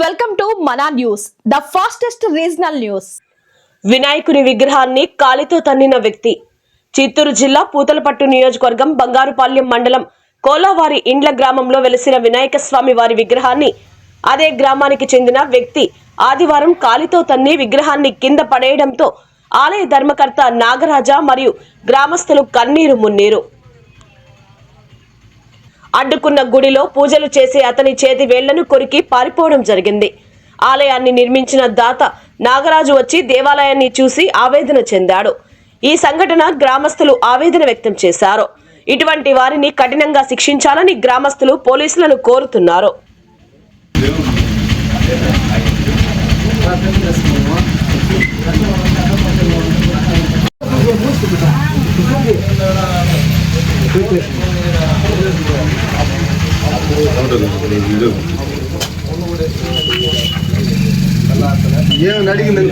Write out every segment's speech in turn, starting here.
Welcome to Mana news the fastest regional news. వినాయకుని విగ్రహాన్ని కాలితో తన్నిన వ్యక్తి. చిత్తూరు జిల్లా పూతలపట్టు నియోజకవర్గం బంగారుపాల్యం మండలం కోలావారి ఇండ్ల గ్రామంలో వెలిసిన వినాయక స్వామి వారి విగ్రహాన్ని అదే గ్రామానికి చెందిన వ్యక్తి ఆదివారం కాలితో తన్ని విగ్రహాన్ని కింద పడేయడంతో ఆలయ ధర్మకర్త నాగరాజ మరియు గ్రామస్తులు కన్నీరు మున్నీరు. అడ్డుకున్న గుడిలో పూజలు చేసే అతని చేతి వేళ్ళను కొరికి పారిపోవడం జరిగింది. ఆలయాన్ని నిర్మించిన దాత నాగరాజు వచ్చి దేవాలయాన్ని చూసి ఆవేదన చెందాడు. ఈ సంఘటన గ్రామస్తులు ఆవేదన వ్యక్తం చేశారు. ఇటువంటి వారిని కఠినంగా శిక్షించాలని గ్రామస్తులు పోలీసులను కోరుతున్నారు. ఏమని అడిగింది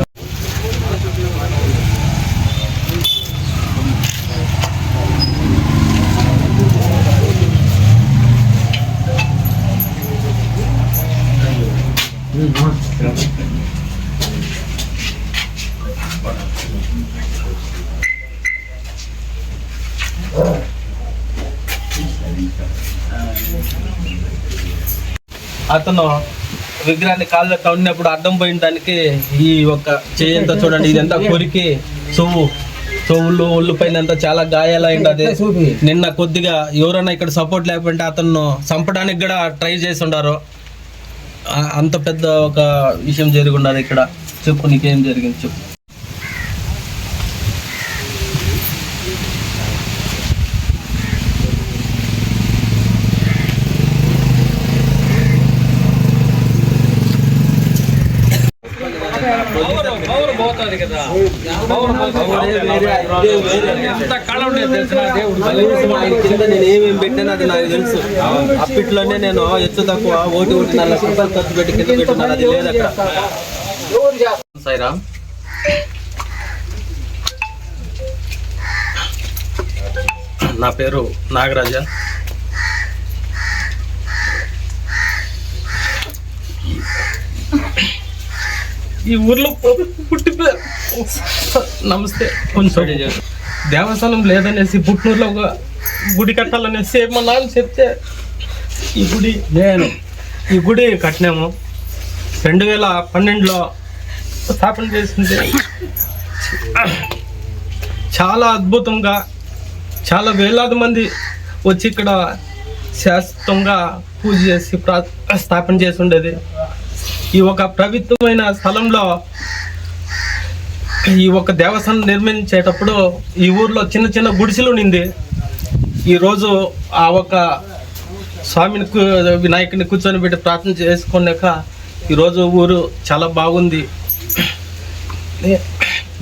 అతను విగ్రహాన్ని కాళ్ళ తవ్వినప్పుడు అడ్డం పోయిన దానికి ఈ ఒక చేయంతా చూడండి ఇదంతా కొరికి సొవ్వు. సొవ్వులు ఒళ్ళు పైన చాలా గాయాలైంది. అది నిన్న కొద్దిగా ఎవరైనా ఇక్కడ సపోర్ట్ లేకపోతే అతను చంపడానికి కూడా ట్రై చేసి ఉండారు అంత పెద్ద ఒక విషయం జరిగి ఇక్కడ. చెప్పు నీకేం జరిగింది చెప్పు. కింద. ఏమేమి పెట్టాను అది నాకు తెలుసు. అప్పట్లోనే నేను ఎత్తు తక్కువ ఓటి ఒకటి లక్షల రూపాయలు ఖర్చు పెట్టి కింద పెట్టున్నాను అది లేదు అక్కడ. సాయిరామ్. నా పేరు నాగరాజ. ఈ ఊర్లో పుట్టి నమస్తే. కొంచెం దేవస్థానం లేదనేసి పుట్నూరులో ఒక గుడి కట్టాలనేసి మా నాన్న చెప్తే ఈ గుడి నేను ఈ గుడి కట్టినాము. రెండు వేల పన్నెండులో స్థాపన చేసింది. చాలా అద్భుతంగా చాలా వేలాది మంది వచ్చి ఇక్కడ శాశ్వతంగా పూజ చేసి ప్రా స్థాపన చేసి ఉండేది. ఈ ఒక పవిత్రమైన స్థలంలో ఈ ఒక దేవస్థానం నిర్మించేటప్పుడు ఈ ఊర్లో చిన్న చిన్న గుడిసెలు ఉండింది. ఈరోజు ఆ ఒక స్వామిని వినాయకుని కూర్చొని పెట్టి ప్రార్థన చేసుకున్నాక ఈరోజు ఊరు చాలా బాగుంది.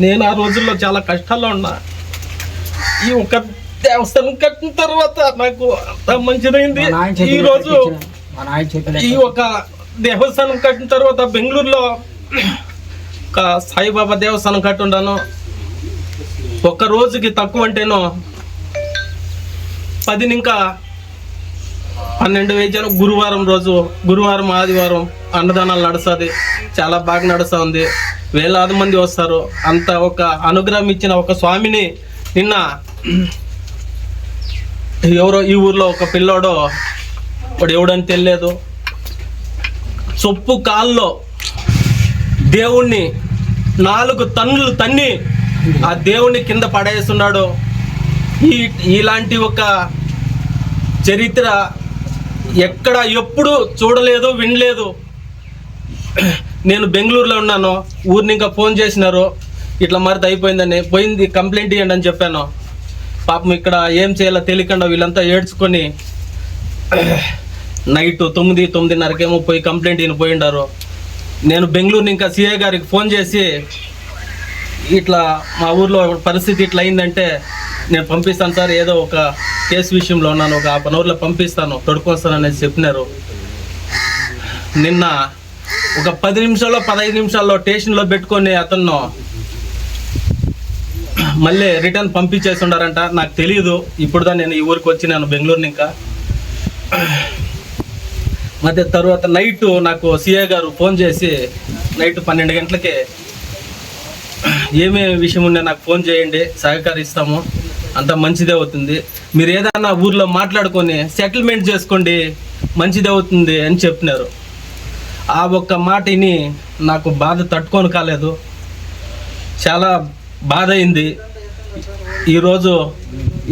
నేను ఆ రోజుల్లో చాలా కష్టాల్లో ఉన్నా. ఈ ఒక దేవస్థానం కట్టిన తర్వాత నాకు అంత మంచిదైంది. ఈరోజు ఈ ఒక దేవస్థానం కట్టిన తర్వాత బెంగళూరులో ఒక సాయిబాబా దేవస్థానం కట్టుండాను. ఒక్క రోజుకి తక్కువ అంటేనో పదిని ఇంకా పన్నెండు వేసాను గురువారం రోజు గురువారం ఆదివారం అన్నదానాలు నడుస్తుంది. చాలా బాగా నడుస్తుంది. వేలాది మంది వస్తారు. అంత ఒక అనుగ్రహం ఇచ్చిన ఒక స్వామిని నిన్న ఎవరో ఈ ఊర్లో ఒక పిల్లోడో వాడు ఎవడని తెలియదు. చొప్పు కాల్లో దేవుణ్ణి నాలుగు తన్నులు తన్ని ఆ దేవుణ్ణి కింద పడేస్తున్నాడు. ఈ ఇలాంటి ఒక చరిత్ర ఎక్కడ ఎప్పుడు చూడలేదు వినలేదు. నేను బెంగళూరులో ఉన్నాను. ఊరిని ఇంకా ఫోన్ చేసినారు. ఇట్లా మరిది అయిపోయిందని పోయింది కంప్లైంట్ ఇవ్వండి అని చెప్పాను. పాపం ఇక్కడ ఏం చేయాలో తెలియకుండా వీళ్ళంతా ఏడ్చుకొని నైట్ తొమ్మిది తొమ్మిదిన్నరకేమో పోయి కంప్లైంట్ ఈయన పోయిండారు. నేను బెంగళూరు ఇంకా సిఐ గారికి ఫోన్ చేసి ఇట్లా మా ఊర్లో పరిస్థితి ఇట్లా అయిందంటే నేను పంపిస్తాను సార్ ఏదో ఒక కేసు విషయంలో ఉన్నాను ఒక హాఫ్ అన్ అవర్లో పంపిస్తాను తొడుకొస్తాను అనేసి చెప్పినారు. నిన్న ఒక పది నిమిషాల్లో పదహైదు నిమిషాల్లో స్టేషన్లో పెట్టుకొని అతను మళ్ళీ రిటర్న్ పంపించేసి ఉండారంట. నాకు తెలియదు ఇప్పుడు నేను ఈ ఊరికి వచ్చినాను బెంగళూరుని ఇంకా మధ్య తర్వాత నైట్ నాకు సిఏ గారు ఫోన్ చేసి నైట్ పన్నెండు గంటలకి ఏమేమి విషయం ఉండే నాకు ఫోన్ చేయండి సహకరిస్తాము. అంత మంచిదే అవుతుంది. మీరు ఏదైనా ఊర్లో మాట్లాడుకొని సెటిల్మెంట్ చేసుకోండి మంచిదే అవుతుంది అని చెప్పినారు. ఆ ఒక్క మాటని నాకు బాధ తట్టుకొని కాలేదు. చాలా బాధ అయింది. ఈరోజు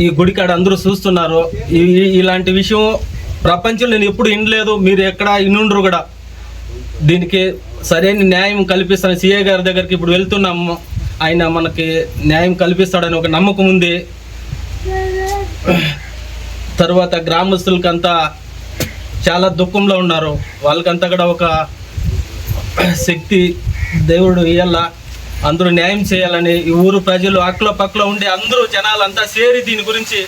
ఈ గుడికాడ అందరూ చూస్తున్నారు. ఇలాంటి విషయం ప్రపంచంలో నేను ఎప్పుడు వినలేదు మీరు ఎక్కడ ఇన్నుండ్రు కూడా. దీనికి సరైన న్యాయం కల్పిస్తాను సిఏ గారి దగ్గరికి ఇప్పుడు వెళ్తున్నాము. ఆయన మనకి న్యాయం కల్పిస్తాడని ఒక నమ్మకం ఉంది. తర్వాత గ్రామస్తులకంతా చాలా దుఃఖంలో ఉన్నారు. వాళ్ళకంతా కూడా ఒక శక్తి దేవుడు ఇయ్యాల. అందరూ న్యాయం చేయాలని ఈ ఊరు ప్రజలు అక్కల పక్కల ఉండే అందరూ జనాలంతా చేరి దీని గురించి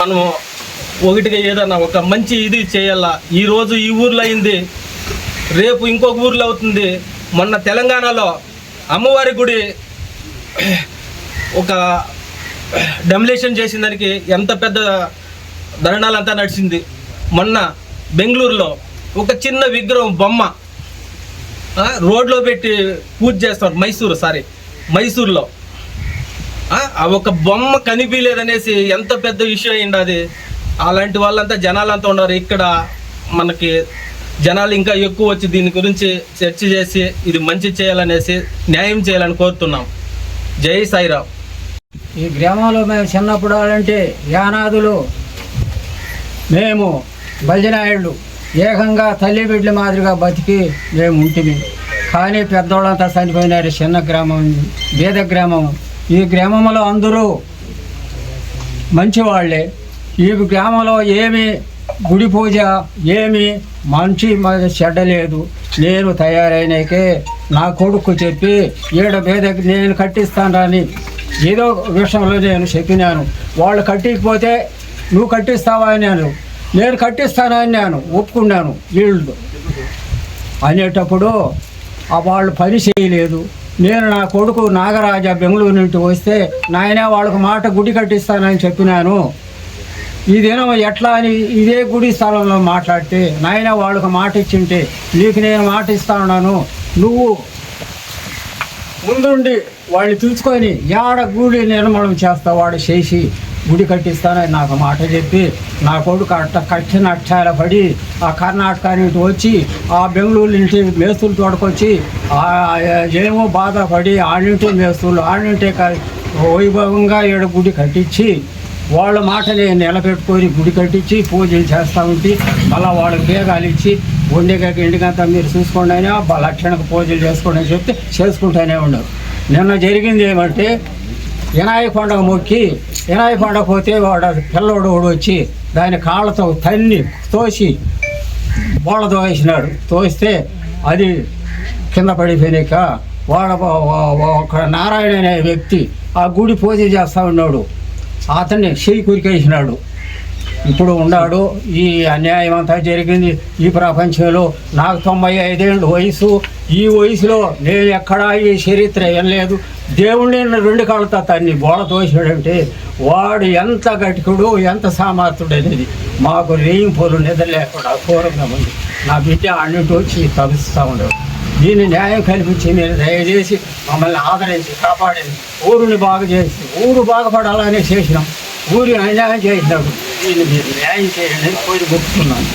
మనము ఒకటిగా ఏదన్నా ఒక మంచి ఇది చేయాలా? ఈరోజు ఈ ఊర్లో అయింది. రేపు ఇంకొక ఊర్లో అవుతుంది. మొన్న తెలంగాణలో అమ్మవారి గుడి ఒక డెమలేషన్ చేసిన దానికి ఎంత పెద్ద ధరణాలంతా నడిచింది. మొన్న బెంగళూరులో ఒక చిన్న విగ్రహం బొమ్మ రోడ్లో పెట్టి పూజ చేస్తారు మైసూరు సారీ మైసూర్లో. ఆ, ఒక బొమ్మ కనిపించలేదనేసి ఎంత పెద్ద విషయం అయింది అది. అలాంటి వాళ్ళంతా జనాలంతా ఉన్నారు. ఇక్కడ మనకి జనాలు ఇంకా ఎక్కువ వచ్చి దీని గురించి చర్చ చేసి ఇది మంచి చేయాలనేసి న్యాయం చేయాలని కోరుతున్నాం. జై సాయిరామ్ ఈ గ్రామంలో మేము చిన్నప్పుడు అంటే యానాదులు మేము బలినాయుళ్ళు ఏకంగా తల్లి బిడ్డల మాదిరిగా బతికి మేము ఉంటుంది కానీ పెద్దోళ్ళంతా చనిపోయినారు చిన్న గ్రామం బీద గ్రామం. ఈ గ్రామంలో అందరూ మంచివాళ్ళే ఈ గ్రామంలో ఏమి గుడి పూజ ఏమి మంచి చెడ్డ లేదు. నేను తయారైనకే నా కొడుకు చెప్పి ఈడ మీద నేను కట్టిస్తానని ఏదో విషయంలో నేను చెప్పినాను. వాళ్ళు కట్టకపోతే నువ్వు కట్టిస్తావా అన్నాను. నేను కట్టిస్తానని నేను ఒప్పుకున్నాను. వీళ్ళు అనేటప్పుడు వాళ్ళు పని చేయలేదు. నేను నా కొడుకు నాగరాజ బెంగళూరు నుండి వస్తే నాయన వాళ్ళకు మాట గుడి కట్టిస్తానని చెప్పినాను. ఇదేనో ఎట్లా అని ఇదే గుడి స్థలంలో మాట్లాడితే నాయన వాళ్ళకు మాట ఇచ్చింటే నీకు నేను మాట ఇస్తా ఉన్నాను. నువ్వు ముందుండి వాళ్ళని చూసుకొని యాడ గుడి నిర్మాణం చేస్తా వాడు చేసి గుడి కట్టిస్తానని నాకు మాట చెప్పి నా కొడుకు అట్ట కట్టిన అక్షాల పడి ఆ కర్ణాటక నుంచి వచ్చి ఆ బెంగళూరు నుంచి మేస్తులు తోడుకొచ్చి ఏమో బాధపడి ఆడింటి మేస్తులు ఆడింటే వైభవంగా ఈడ గుడి కట్టించి వాళ్ళ మాటని నిలబెట్టుకొని గుడి కట్టించి పూజలు చేస్తూ ఉంటే మళ్ళీ వాళ్ళకి బేగాలు ఇచ్చి వండిగా గిండిగంతా మీరు చూసుకోండి అయినా లక్షణకు పూజలు చేసుకోండి అని చెప్తే చేసుకుంటూనే ఉండరు నిన్న జరిగింది ఏమంటే వినాయక పండుగ మొక్కి వినాయక పండుగ పోతే వాడు పిల్లోడు వాడు వచ్చి దాని కాళ్ళతో తన్ని తోసి బోళ్ళ తోసినాడు తోస్తే అది కింద పడిపోయినాక వాడ ఒక నారాయణ అనే వ్యక్తి ఆ గుడి పూజ చేస్తూ ఉన్నాడు. అతన్ని చెయ్యి కురికేసినాడు. ఇప్పుడు ఉన్నాడు ఈ అన్యాయం అంతా జరిగింది ఈ ప్రపంచంలో. నాకు తొంభై ఐదేళ్ళు వయసు. ఈ వయసులో నేను ఎక్కడా ఈ చరిత్ర ఏం లేదు. దేవుడిని రెండు కాళ్ళతో తన్ని బోళ తోసాడంటే వాడు ఎంత గటికుడు ఎంత సామర్థ్యుడు అనేది మాకు రేయింపులు నిద్ర లేకుండా ఘోరంగా ఉంది. నా బిడ్డ అన్నిటి వచ్చి తలుస్తూ ఉండేవాడు దీన్ని న్యాయం కల్పించి మీరు దయచేసి మమ్మల్ని ఆదరించి కాపాడేది ఊరిని బాగు చేసి ఊరు బాగుపడాలని చేసినాం. ఊరి అన్యాయం చేసినప్పుడు దీన్ని మీరు న్యాయం చేయండి కోరి గుర్తున్నాను